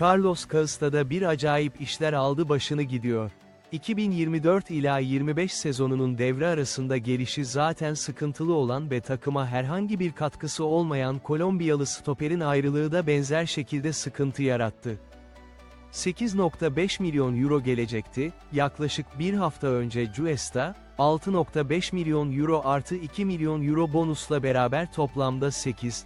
Carlos Causta'da bir acayip işler aldı başını gidiyor. 2024 ila 25 sezonunun devre arasında gelişi zaten sıkıntılı olan ve takıma herhangi bir katkısı olmayan Kolombiyalı stoperin ayrılığı da benzer şekilde sıkıntı yarattı. 8.5 milyon euro gelecekti, yaklaşık bir hafta önce Cuesta, 6.5 milyon euro artı 2 milyon euro bonusla beraber toplamda 8,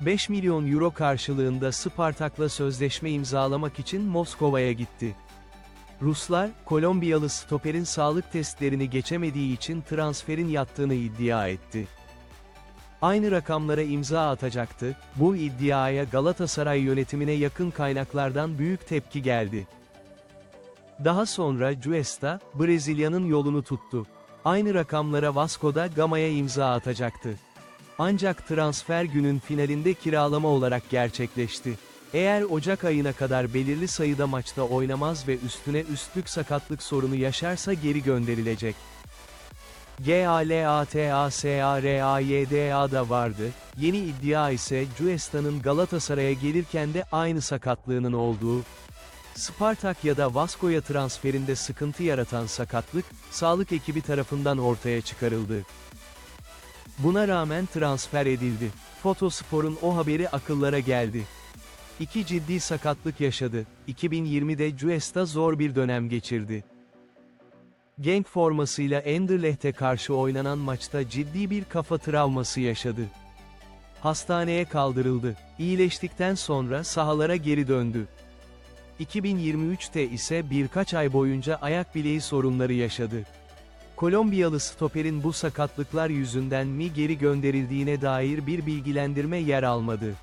5 milyon euro karşılığında Spartak'la sözleşme imzalamak için Moskova'ya gitti. Ruslar, Kolombiyalı stoperin sağlık testlerini geçemediği için transferin yattığını iddia etti. Aynı rakamlara imza atacaktı, bu iddiaya Galatasaray yönetimine yakın kaynaklardan büyük tepki geldi. Daha sonra Cuesta, Brezilya'nın yolunu tuttu. Aynı rakamlara Vasco da Gama'ya imza atacaktı. Ancak transfer günün finalinde kiralama olarak gerçekleşti. Eğer Ocak ayına kadar belirli sayıda maçta oynamaz ve üstüne üstlük sakatlık sorunu yaşarsa geri gönderilecek. GALATASARAYDA da vardı, yeni iddia ise Cuesta'nın Galatasaray'a gelirken de aynı sakatlığının olduğu. Spartak ya da Vasco'ya transferinde sıkıntı yaratan sakatlık, sağlık ekibi tarafından ortaya çıkarıldı. Buna rağmen transfer edildi. Fotospor'un o haberi akıllara geldi. İki ciddi sakatlık yaşadı. 2020'de Cuesta zor bir dönem geçirdi. Genk formasıyla Anderlecht'e karşı oynanan maçta ciddi bir kafa travması yaşadı. Hastaneye kaldırıldı. İyileştikten sonra sahalara geri döndü. 2023'te ise birkaç ay boyunca ayak bileği sorunları yaşadı. Kolombiyalı stoperin bu sakatlıklar yüzünden mi geri gönderildiğine dair bir bilgilendirme yer almadı.